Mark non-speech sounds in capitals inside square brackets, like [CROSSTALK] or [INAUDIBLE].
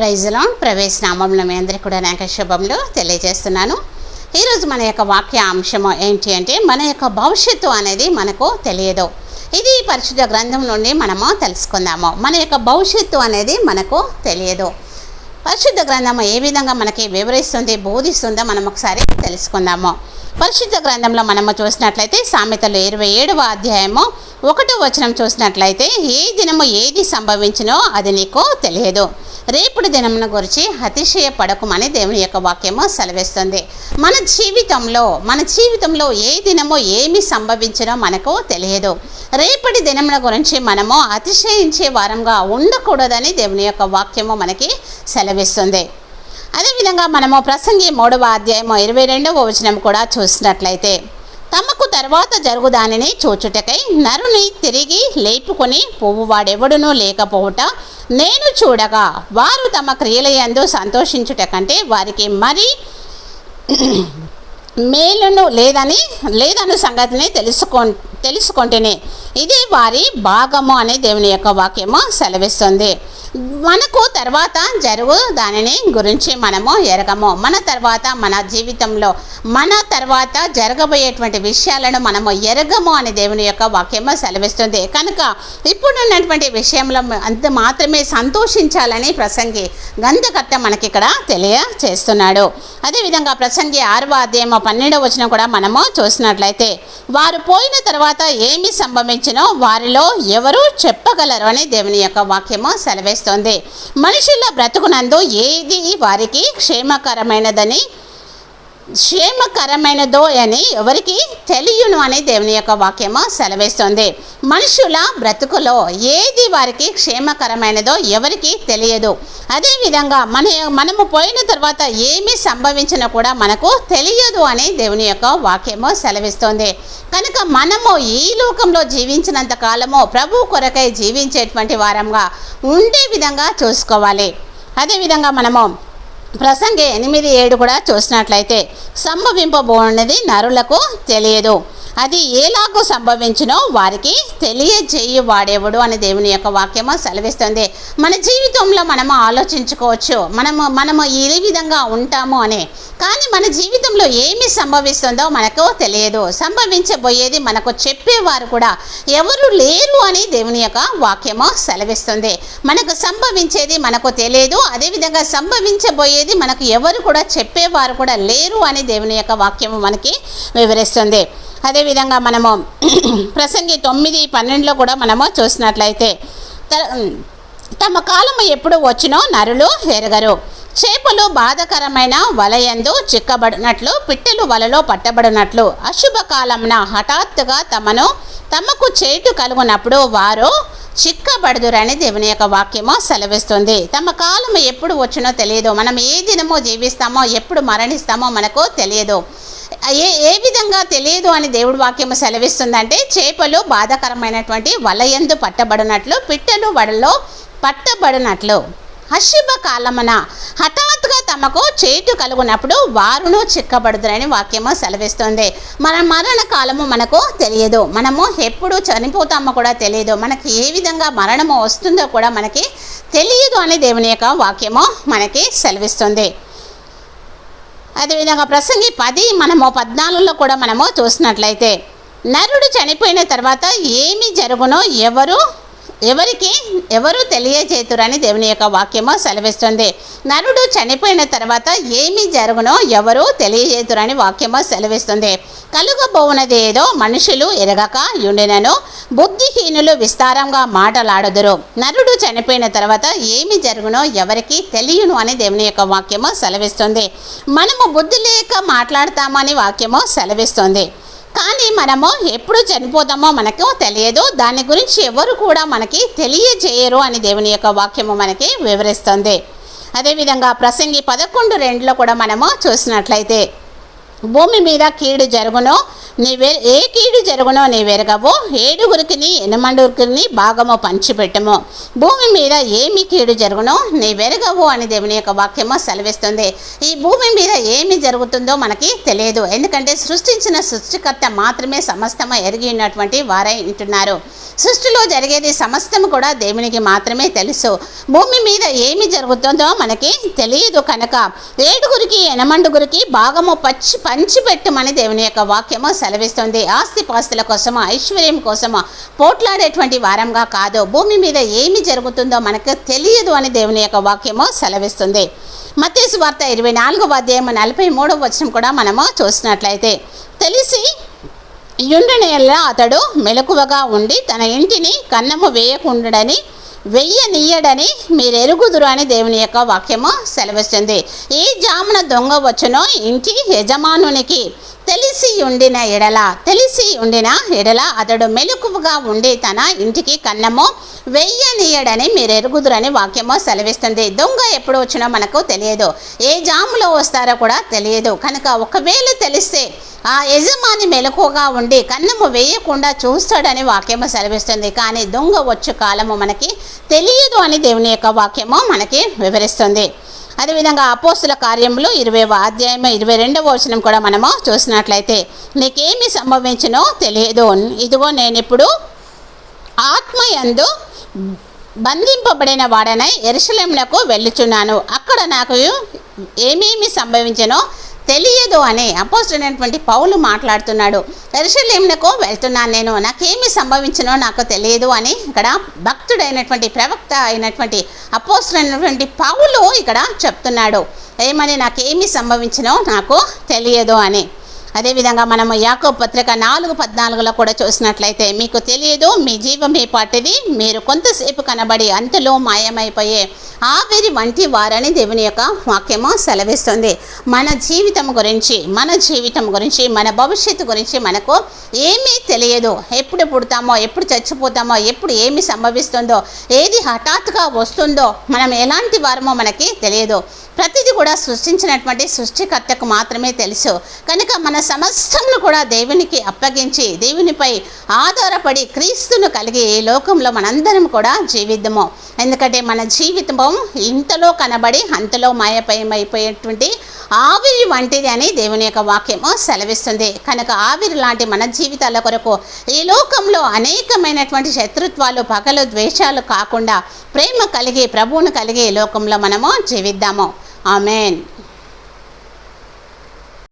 ప్రైజ్లో ప్రవేశ నామంలో మీ అందరికీ కూడా నాకు శుభములు తెలియజేస్తున్నాను. ఈరోజు మన యొక్క వాక్య అంశము ఏంటి అంటే మన యొక్క భవిష్యత్తు అనేది మనకు తెలియదు. ఇది పరిశుద్ధ గ్రంథం నుండి మనము తెలుసుకుందాము. మన యొక్క భవిష్యత్తు అనేది మనకు తెలియదు. పరిశుద్ధ గ్రంథము ఏ విధంగా మనకి వివరిస్తుంది బోధిస్తుందో మనం ఒకసారి తెలుసుకుందాము. పరిశుద్ధ గ్రంథంలో మనము చూసినట్లయితే సామెతలు ఇరవై ఏడవ అధ్యాయము ఒకటో వచనం చూసినట్లయితే ఏ దినము ఏది సంభవించినో అది నీకు తెలియదు. రేపుడు దినమును గురించి అతిశయపడకుమని దేవుని యొక్క వాక్యము సెలవిస్తుంది. మన జీవితంలో మన జీవితంలో ఏ దినము ఏమి సంభవించినో మనకు తెలియదు. రేపటి దినముల గురించి మనము అతిశయించే వారంగా ఉండకూడదని దేవుని యొక్క వాక్యము మనకి సెలవిస్తుంది. అదేవిధంగా మనము ప్రసంగి మూడవ అధ్యాయము ఇరవై రెండవ వచనం కూడా చూసినట్లయితే తమకు తర్వాత జరుగుదానిని చూచుటకై నరుని తిరిగి లేపుకొని పువ్వువాడెవడునూ లేకపోవుట నేను చూడగా వారు తమ క్రియలయందు సంతోషించుట కంటే వారికి మరి మేలును లేదని లేదన్న సంగతిని తెలుసుకో తెలుసుకుంటేనే. ఇది వారి భాగము అనే దేవుని యొక్క వాక్యము సెలవిస్తుంది. మనకు తర్వాత జరుగు. దానిని గురించి మనము ఎరగము. మన తర్వాత మన జీవితంలో మన తర్వాత జరగబోయేటువంటి విషయాలను మనము ఎరగము అని దేవుని యొక్క వాక్యము సెలవిస్తుంది. కనుక ఇప్పుడున్నటువంటి విషయంలో అంత మాత్రమే సంతోషించాలని ప్రసంగి గంధకర్త మనకి ఇక్కడ తెలియచేస్తున్నాడు. అదేవిధంగా ప్రసంగి ఆరవ అధ్యాయం పన్నెండవ వచ్చిన కూడా మనము చూసినట్లయితే వారు పోయిన తర్వాత ఏమి సంభవించినో వారిలో ఎవరు చెప్పగలరు అని దేవుని యొక్క వాక్యము సెలవిస్తుంది. మనుషుల బ్రతుకునందు ఏది వారికి క్షేమకరమైనదని క్షేమకరమైనదో అని ఎవరికి తెలియను అని దేవుని యొక్క వాక్యము సెలవేస్తుంది. మనుషుల బ్రతుకులో ఏది వారికి క్షేమకరమైనదో ఎవరికి తెలియదు. అదేవిధంగా మన మనము పోయిన తర్వాత ఏమి సంభవించినా కూడా మనకు తెలియదు అని దేవుని యొక్క వాక్యము సెలవిస్తుంది. కనుక మనము ఈ లోకంలో జీవించినంత కాలము ప్రభు కొరకై జీవించేటువంటి వారంగా ఉండే విధంగా చూసుకోవాలి. అదేవిధంగా మనము ప్రసంగి ఎనిమిది ఏడు కూడా చూసినట్లయితే సంభవింపబోనది నరులకు తెలియదు. అది ఏలాగూ సంభవించినో వారికి తెలియజేయి వాడేవుడు అని దేవుని యొక్క వాక్యము సెలవిస్తుంది. మన జీవితంలో మనము ఆలోచించుకోవచ్చు. మనము మనము ఏ విధంగా ఉంటాము అని. కానీ మన జీవితంలో ఏమి సంభవిస్తుందో మనకు తెలియదు. సంభవించబోయేది మనకు చెప్పేవారు కూడా ఎవరు లేరు అని దేవుని యొక్క వాక్యము సెలవిస్తుంది. మనకు సంభవించేది మనకు తెలియదు. అదేవిధంగా సంభవించబోయేది మనకు ఎవరు కూడా చెప్పేవారు కూడా లేరు అని దేవుని యొక్క వాక్యము మనకి వివరిస్తుంది. అదేవిధంగా మనము [CLEARS THROAT] ప్రసంగి తొమ్మిది పన్నెండులో కూడా మనము చూసినట్లయితే త- తమ కాలము ఎప్పుడు వచ్చినో నరులు ఎరగరు. చేపలు బాధకరమైన వలయందు చిక్కబడినట్లు పిట్టలు వలలో పట్టబడినట్లు అశుభ కాలమున హఠాత్తుగా తమను తమకు చేటు కలుగునప్పుడు వారు చిక్కబడుదురని దేవుని యొక్క వాక్యము సెలవిస్తుంది. తమ కాలము ఎప్పుడు వచ్చినో తెలియదు. మనం ఏ దినమో జీవిస్తామో ఎప్పుడు మరణిస్తామో మనకు తెలియదు. ఏ ఏ విధంగా తెలియదు అని దేవుడి వాక్యము సెలవిస్తుందంటే చేపలు బాధాకరమైనటువంటి వలయందు పట్టబడినట్లు పిట్టలు వడలో పట్టబడినట్లు. అశుభ కాలమున హఠాత్తుగా తమకు చేటు కలుగునప్పుడు వారును చిక్కబడుదురని వాక్యము సెలవిస్తుంది. మన మరణ కాలము మనకు తెలియదు. మనము ఎప్పుడు చనిపోతామో కూడా తెలియదు. మనకి ఏ విధంగా మరణము వస్తుందో కూడా మనకి తెలియదు అని దేవుని యొక్క వాక్యము మనకి సెలవిస్తుంది. అదేవిధంగా ప్రసంగి పది మనము పద్నాలుగులో కూడా మనము చూసినట్లయితే నరుడు చనిపోయిన తర్వాత ఏమి జరుగునో ఎవరు ఎవరికి? ఎవరు తెలియచేతురని దేవుని యొక్క వాక్యము సెలవిస్తుంది. నరుడు చనిపోయిన తర్వాత ఏమి జరుగునో ఎవరు తెలియజేతురని వాక్యము సెలవిస్తుంది. కలుగబోవునది ఏదో మనుషులు ఎరగక యుండినను బుద్ధిహీనులు విస్తారంగా మాటలాడుదురు. నరుడు చనిపోయిన తర్వాత ఏమి జరుగునో ఎవరికి తెలియను అని దేవుని యొక్క వాక్యము సెలవిస్తుంది. మనము బుద్ధి లేక మాట్లాడతామని వాక్యము సెలవిస్తుంది. కానీ మనము ఎప్పుడు చనిపోతామో మనకు తెలియదు. దాని గురించి ఎవరు కూడా మనకి తెలియజేయరు అని దేవుని యొక్క వాక్యము మనకి వివరిస్తుంది. అదేవిధంగా ప్రసంగి పదకొండు రెండులో కూడా మనము చూసినట్లయితే భూమి మీద కీడు జరుగునో. నీవే ఏ కీడు జరుగునో నీవెరగవు. ఏడుగురికి ఎనమండుగురికి భాగము పంచిపెట్టము. భూమి మీద ఏమి కీడు జరుగునో నీవెరగవు అని దేవుని యొక్క వాక్యము సెలవిస్తుంది. ఈ భూమి మీద ఏమి జరుగుతుందో మనకి తెలియదు. ఎందుకంటే సృష్టించిన సృష్టికర్త మాత్రమే సమస్తము ఎరిగి ఉన్నటువంటి వారై ఉంటున్నారు. సృష్టిలో జరిగేది సమస్తము కూడా దేవునికి మాత్రమే తెలుసు. భూమి మీద ఏమి జరుగుతుందో మనకి తెలియదు కనుక ఏడుగురికి ఎనమండుగురికి భాగము పచ్చి పంచిపెట్టమని దేవుని యొక్క వాక్యము సెలవిస్తుంది. ఆస్తిపాస్తుల కోసమా ఐశ్వర్యం కోసమా పోట్లాడేటువంటి వారంగా కాదు భూమి మీద ఏమి జరుగుతుందో మనకు తెలియదు అని దేవుని యొక్క వాక్యము సెలవిస్తుంది. మత్తేసు వార్త ఇరవై నాలుగవ అధ్యాయము నలభై మూడవ వచనం కూడా మనము చూసినట్లయితే తెలిసి యుండనేలా అతడు మెలకువగా ఉండి తన ఇంటిని కన్నము వేయకుండడని వెయ్యనీయడని మీరు ఎరుగుదురు అని దేవుని యొక్క వాక్యము సెలవిస్తుంది. ఏ జామున దొంగ వచ్చునో ఇంటి యజమానునికి తెలిసి ఉండిన ఎడల తెలిసి ఉండిన ఎడల అతడు మెలకువగా ఉండి తన ఇంటికి కన్నము వెయ్యనీయడని మీరు ఎరుగుదురని వాక్యము సెలవిస్తుంది. దొంగ ఎప్పుడు వచ్చినా మనకు తెలియదు. ఏ జాములో వస్తారో కూడా తెలియదు. కనుక ఒకవేళ తెలిస్తే ఆ యజమాని మెలకువగా ఉండి కన్నము వేయకుండా చూస్తాడని వాక్యము సెలవిస్తుంది. కానీ దొంగ వచ్చే కాలము మనకి తెలియదు అని దేవుని యొక్క వాక్యము మనకి వివరిస్తుంది. అదేవిధంగా అపోస్తుల కార్యములు ఇరవై అధ్యాయం ఇరవై రెండవ వచనం కూడా మనము చూసినట్లయితే నీకేమి సంభవించినో తెలియదు. ఇదిగో నేను ఇప్పుడు ఆత్మయందు బంధింపబడిన వాడనై ఎరుసలేమునకు వెళ్ళుచున్నాను. అక్కడ నాకు ఏమేమి సంభవించినో తెలియదు అని అయినటువంటి పౌలు మాట్లాడుతున్నాడు. ఎరుసలేమునకు వెళ్తున్నాను నేను. నాకేమి సంభవించినో నాకు తెలియదు అని ఇక్కడ భక్తుడైనటువంటి ప్రవక్త అయినటువంటి అపోస్తుడైనటువంటి పౌలు ఇక్కడ చెప్తున్నాడు. ఏమని? నాకేమి సంభవించినో నాకు తెలియదు అని. అదేవిధంగా మనము యాకో పత్రిక నాలుగు పద్నాలుగులో కూడా చూసినట్లయితే మీకు తెలియదు మీ జీవం మీ పాటిది మీరు కొంతసేపు కనబడి అంతలో మాయమైపోయే ఆవిరి వంటి వారని దేవుని యొక్క వాక్యము సెలవిస్తుంది. మన జీవితం గురించి మన జీవితం గురించి మన భవిష్యత్తు గురించి మనకు ఏమీ తెలియదు. ఎప్పుడు పుడతామో ఎప్పుడు చచ్చిపోతామో ఎప్పుడు ఏమి సంభవిస్తుందో ఏది హఠాత్తుగా వస్తుందో మనం ఎలాంటి వారమో మనకి తెలియదు. ప్రతిదీ కూడా సృష్టించినటువంటి సృష్టికర్తకు మాత్రమే తెలుసు. కనుక మన సమస్తంను కూడా దేవునికి అప్పగించి దేవునిపై ఆధారపడి క్రీస్తును కలిగి ఈ లోకంలో మనందరం కూడా జీవిద్దాము. ఎందుకంటే మన జీవితం ఇంతలో కనబడి అంతలో మాయపయమైపోయేటువంటి ఆవిరి వంటిది అని దేవుని యొక్క వాక్యము సెలవిస్తుంది. కనుక ఆవిరి లాంటి మన జీవితాల కొరకు ఈ లోకంలో అనేకమైనటువంటి శత్రుత్వాలు పగలు ద్వేషాలు కాకుండా ప్రేమ కలిగి ప్రభువును కలిగి ఈ లోకంలో మనము జీవిద్దాము. ஆமேன்